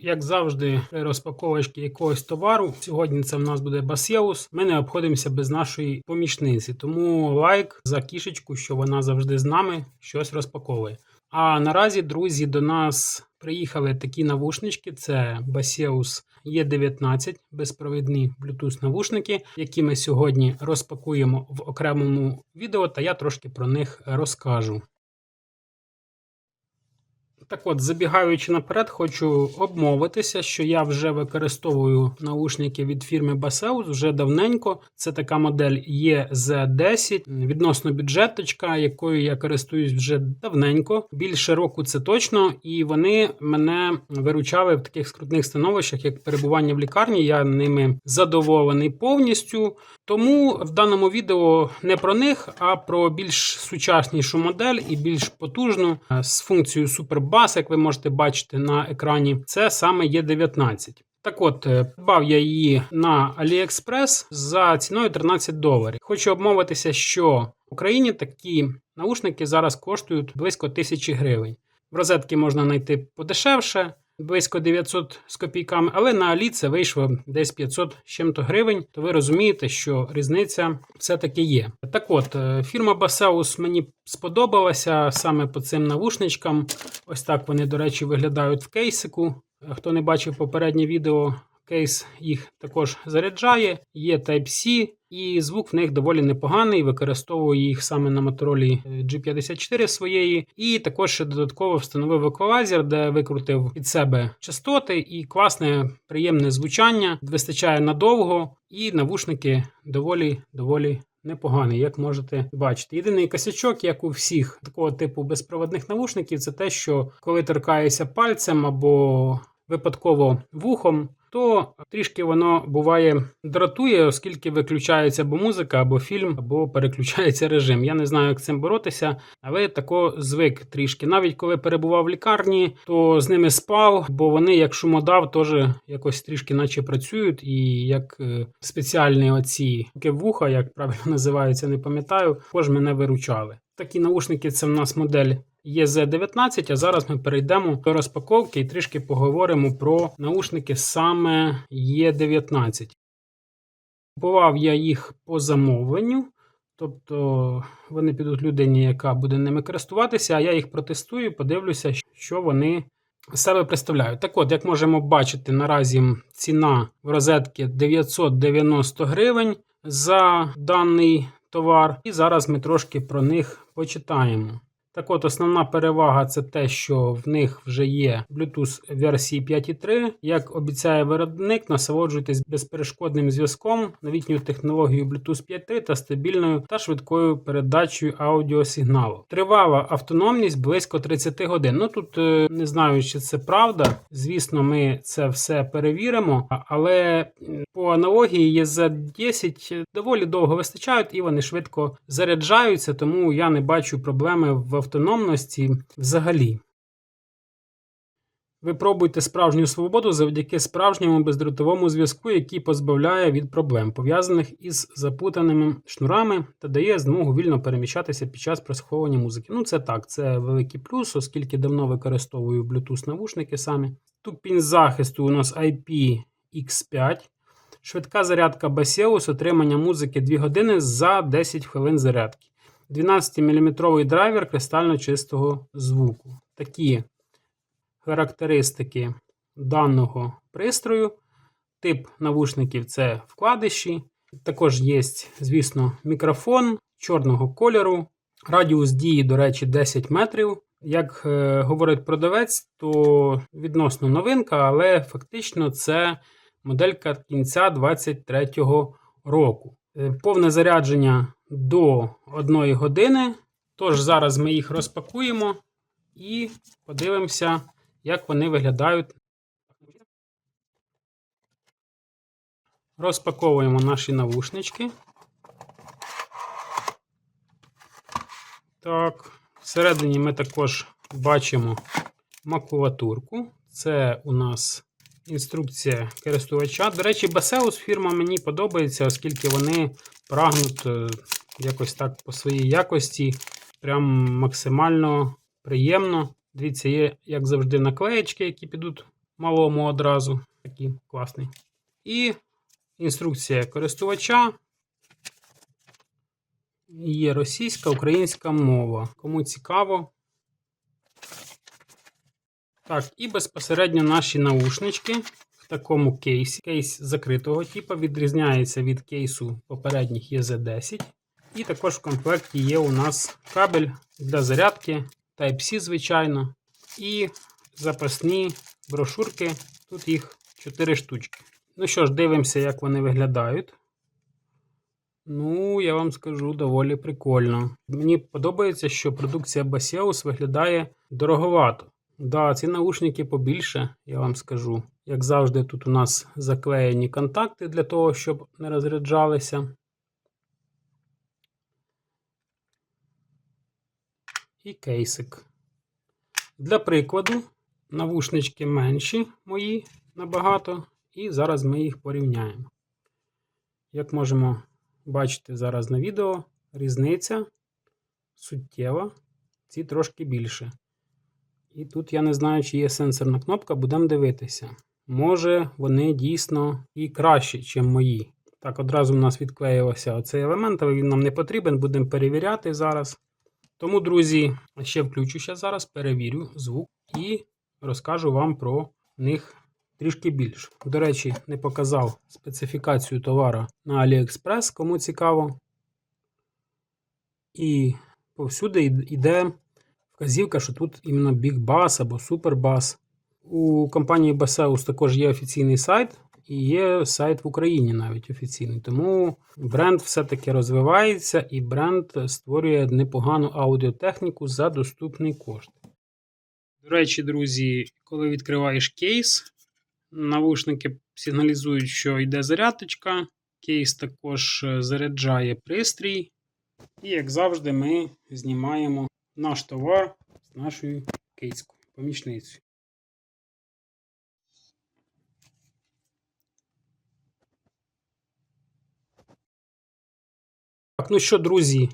Як завжди, при розпаковочці якогось товару, сьогодні це в нас буде Басєус, ми не обходимося без нашої помічниці. Тому лайк за кішечку, що вона завжди з нами щось розпаковує. А наразі, друзі, до нас приїхали такі навушнички: це Baseus E19 безпровідні Bluetooth навушники, які ми сьогодні розпакуємо в окремому відео, та я трошки про них розкажу. Так от, забігаючи наперед, хочу обмовитися, що я вже використовую наушники від фірми Baseus вже давненько. Це така модель EZ10, відносно бюджеточка, якою я користуюсь вже давненько. Більше року це точно, і вони мене виручали в таких скрутних становищах, як перебування в лікарні. Я ними задоволений повністю. Тому в даному відео не про них, а про більш сучаснішу модель і більш потужну з функцією Super Bass, як ви можете бачити на екрані. Це саме Є19. Так от, придбав я її на AliExpress за ціною 13 доларів. Хочу обмовитися, що в Україні такі наушники зараз коштують близько тисячі гривень. В розетки можна знайти подешевше близько 900 з копійками, але на Алі це вийшло десь 500 з чим-то гривень, то ви розумієте, що різниця все-таки є. Так от, е, фірма Baseus мені сподобалася саме по цим навушничкам. Ось так вони, до речі, виглядають в кейсику. Хто не бачив попереднє відео, кейс їх також заряджає, є Type-C, і звук в них доволі непоганий. Використовую їх саме на моторолі G54 своєї. І також ще додатково встановив еквалайзер, де викрутив під себе частоти і класне, приємне звучання. Вистачає надовго, і навушники доволі доволі. Непоганий, як можете бачити. Єдиний косячок, як у всіх такого типу безпроводних навушників, це те, що коли торкаєшся пальцем або випадково вухом, то трішки воно буває дратує, оскільки виключається або музика, або фільм, або переключається режим. Я не знаю, як цим боротися, але тако звик трішки. Навіть коли перебував в лікарні, то з ними спав, бо вони, як шумодав, теж якось трішки наче працюють, і як е, спеціальні оці вуха, як правильно називаються, не пам'ятаю, також мене виручали. Такі наушники це в нас модель EZ19, а зараз ми перейдемо до розпаковки і трішки поговоримо про наушники саме E19. Купував я їх по замовленню, тобто вони підуть людині, яка буде ними користуватися, а я їх протестую, подивлюся, що вони себе представляють. Так от, як можемо бачити, наразі ціна в розетки 990 гривень за даний товар. І зараз ми трошки про них почитаємо. Так от, основна перевага це те, що в них вже є Bluetooth версії 5.3. Як обіцяє виробник, насолоджуйтесь безперешкодним зв'язком, новітньою технологією Bluetooth 5.3 та стабільною та швидкою передачею аудіосигналу. Тривала автономність близько 30 годин. Ну тут е, не знаю, чи це правда. Звісно, ми це все перевіримо, але по аналогії EZ10 доволі довго вистачають і вони швидко заряджаються, тому я не бачу проблеми в автономності взагалі. Ви пробуйте справжню свободу завдяки справжньому бездротовому зв'язку, який позбавляє від проблем, пов'язаних із запутаними шнурами та дає змогу вільно переміщатися під час прослуховування музики. Ну, це так, це великий плюс, оскільки давно використовую Bluetooth-навушники самі. Ступінь захисту у нас IPX5. Швидка зарядка Baseus, отримання музики 2 години за 10 хвилин зарядки. 12-мм драйвер кристально чистого звуку. Такі характеристики даного пристрою. Тип навушників це вкладиші. Також є, звісно, мікрофон чорного кольору. Радіус дії, до речі, 10 метрів. Як е, говорить продавець, то відносно новинка, але фактично це моделька кінця 2023 року. Е, повне зарядження до 1 години. Тож, зараз ми їх розпакуємо і подивимося, як вони виглядають. Розпаковуємо наші навушнички. Так, всередині ми також бачимо макулатурку. Це у нас інструкція користувача. До речі, Baseus фірма мені подобається, оскільки вони прагнуть е, якось так по своїй якості. Прям максимально приємно. Дивіться, є, як завжди, наклеєчки, які підуть малому одразу. Такий класний. І інструкція користувача. Є російська, українська мова. Кому цікаво. Так, і безпосередньо наші наушнички в такому кейсі. Кейс закритого типу відрізняється від кейсу попередніх EZ10. І також в комплекті є у нас кабель для зарядки Type-C, звичайно. І запасні брошурки. Тут їх 4 штучки. Ну що ж, дивимося, як вони виглядають. Ну, я вам скажу, доволі прикольно. Мені подобається, що продукція Baseus виглядає дороговато. Да, ці наушники побільше, я вам скажу. Як завжди, тут у нас заклеєні контакти для того, щоб не розряджалися. І кейсик. Для прикладу, навушнички менші мої набагато, і зараз ми їх порівняємо. Як можемо бачити зараз на відео, різниця суттєва, ці трошки більше. І тут я не знаю, чи є сенсорна кнопка, будемо дивитися. Може, вони дійсно і кращі, ніж мої. Так, одразу в нас відклеївся оцей елемент, але він нам не потрібен, будемо перевіряти зараз. Тому, друзі, ще включу ще зараз, перевірю звук і розкажу вам про них трішки більше. До речі, не показав специфікацію товара на AliExpress, кому цікаво. І повсюди йде вказівка, що тут іменно Big Bass або Super Bass. У компанії Baseus також є офіційний сайт, і є сайт в Україні навіть офіційний. Тому бренд все-таки розвивається і бренд створює непогану аудіотехніку за доступний кошт. До речі, друзі, коли відкриваєш кейс, навушники сигналізують, що йде зарядочка. Кейс також заряджає пристрій. І, як завжди, ми знімаємо наш товар з нашою кейскою, помічницею. Так, ну що, друзі,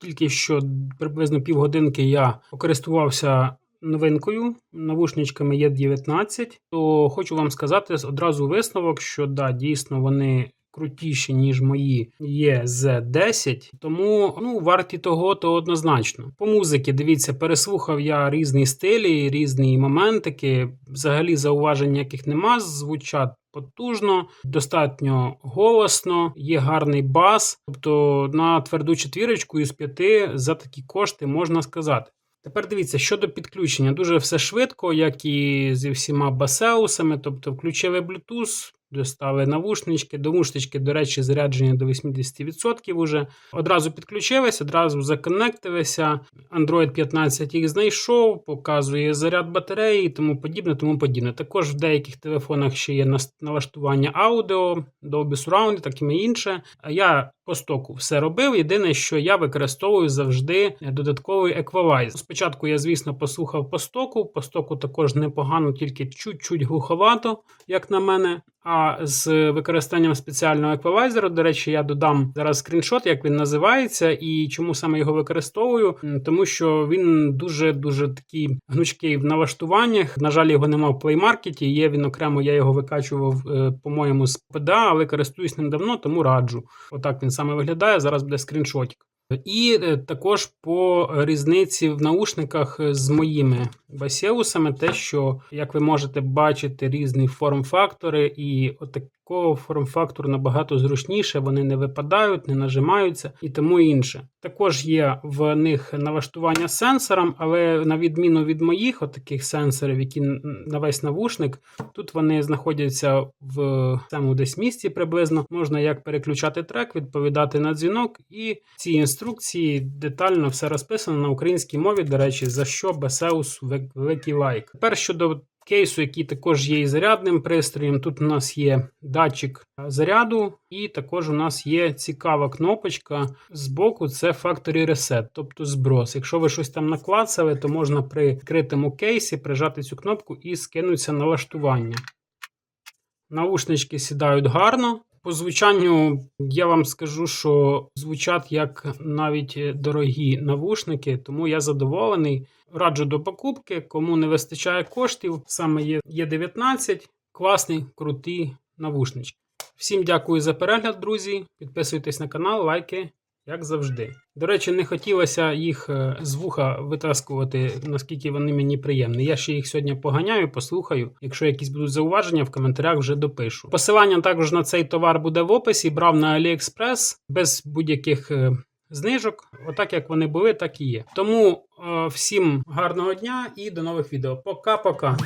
тільки що приблизно півгодинки я покористувався новинкою, навушничками Є19, то хочу вам сказати одразу висновок, що да, дійсно вони крутіші, ніж мої є з 10 тому ну, варті того, то однозначно. По музиці, дивіться, переслухав я різні стилі, різні моментики. Взагалі зауважень ніяких нема, звучать потужно, достатньо голосно, є гарний бас. Тобто на тверду четвірочку із п'яти за такі кошти можна сказати. Тепер дивіться, щодо підключення, дуже все швидко, як і зі всіма басеусами. Тобто, включили Bluetooth, достали навушнички, навушнички, до речі, заряджені до 80% уже. Одразу підключились, одразу законектилися. Android 15 їх знайшов, показує заряд батареї і тому подібне. тому подібне. Також в деяких телефонах ще є налаштування аудіо, Dolby Surround, так і інше. Я по стоку все робив. Єдине, що я використовую завжди додатковий еквалайзер. Спочатку я, звісно, послухав по стоку. По стоку також непогано, тільки чуть-чуть глуховато, як на мене. А з використанням спеціального еквалайзера, до речі, я додам зараз скріншот, як він називається, і чому саме його використовую, тому що він дуже-дуже такий гнучкий в налаштуваннях. На жаль, його нема в плеймаркеті. Є він окремо, я його викачував, е, по-моєму, з ПДА, але користуюсь ним давно, тому раджу. Отак він саме виглядає. Зараз буде скріншотик. І е, також по різниці в наушниках з моїми басеусами, те, що, як ви можете бачити, різні форм-фактори, і отакого форм-фактору набагато зручніше, вони не випадають, не нажимаються і тому інше. Також є в них налаштування сенсором, але на відміну від моїх отаких сенсорів, які на весь навушник, тут вони знаходяться в цьому десь місці приблизно. Можна як переключати трек, відповідати на дзвінок, і ці інструкції детально все розписано на українській мові. До речі, за що Бесеус великий лайк. Тепер щодо кейсу, який також є і зарядним пристроєм. Тут у нас є датчик заряду, і також у нас є цікава кнопочка з боку це Factory Reset, тобто зброс. Якщо ви щось там наклацали, то можна при відкритому кейсі прижати цю кнопку і скинутися налаштування. Наушнички сідають гарно. По звучанню я вам скажу, що звучать як навіть дорогі навушники, тому я задоволений. Раджу до покупки. Кому не вистачає коштів, саме є, є 19 класний, крутий навушнички. Всім дякую за перегляд, друзі. Підписуйтесь на канал, лайки, як завжди. До речі, не хотілося їх е, з вуха витаскувати, наскільки вони мені приємні. Я ще їх сьогодні поганяю, послухаю. Якщо якісь будуть зауваження, в коментарях вже допишу. Посилання також на цей товар буде в описі. Брав на AliExpress без будь-яких. е, Знижок, отак як вони були, так і є. Тому е, всім гарного дня і до нових відео. Пока-пока.